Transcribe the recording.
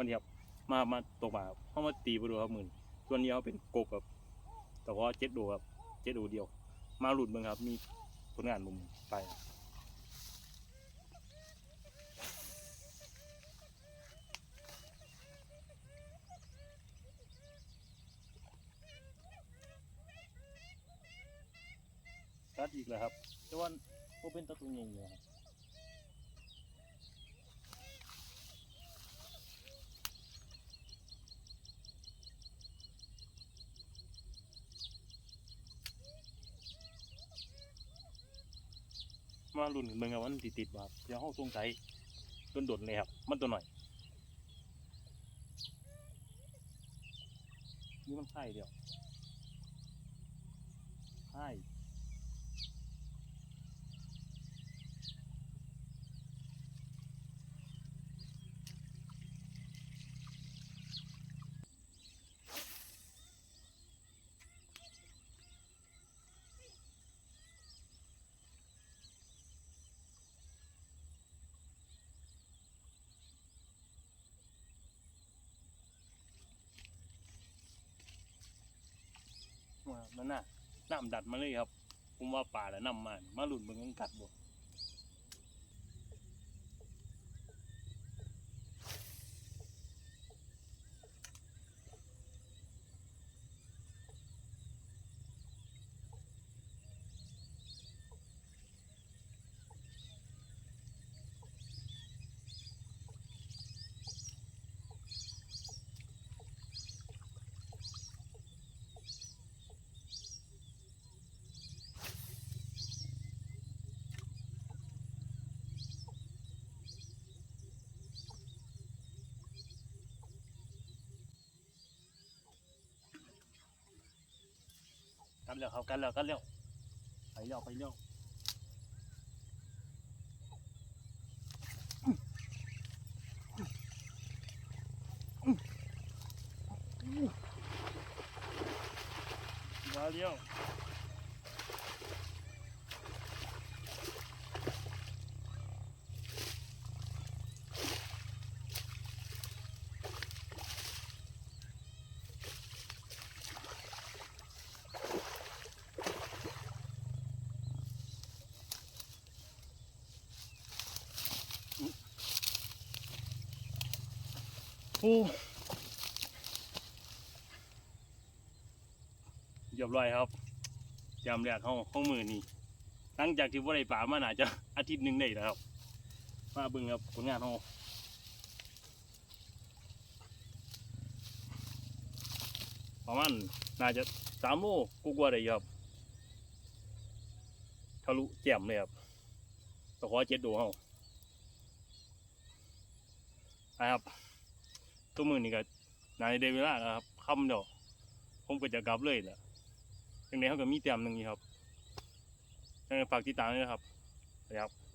วันนี้ครับมามาตกมาเขามาตีไปดูครับหมื่นส่วนนี้เขาเป็นกบครับแต่ว่าเจ็ดดูครับเจ็ดดูเดียว มาหลุดเบิ่งครับ มีผลงานมุมไปครัดอีกแล้วครับแต่ว่าโอเป็นตะตุงใหญ่ๆครับ มาลุ่นเมืองวันติดติดๆบ่าเดี๋ยวห้องสงสัยโดนๆเลยครับ มันตัวหน่อยนี่มันไข่เดียวไข่ มันน่ะน้ำดัดมาเลยครับผมว่าป่าแล้วน้ำมันมาหลุนเมืองมันกัดบ่ กันแล้วครับกันแล้วกันแล้วไปแล้วไปแล้วมาเลี้ยว โอ้เรียบร้อยครับยามแรกเขาห้องมือนี่หลังจากที่ว่าได้ป่ามาน่าจะอาทิตย์หนึ่งได้แล้วครับ มาบิ่งครับผลงานเขาประมาณน่าจะสามโลกูกว่าได้อยู่ครับทะลุแจ่มเลยครับตะขอเจ็ดดูเขาครับ ตัวมือนี่ก็นายเดวิล่าครับค่ำเดียวผมก็จะกลับเลยแหละยังไงเขาก็มีเตรียมหนึ่งนี่ครับยังไงฝากติดตามด้วยนะครับสวัสดีครับ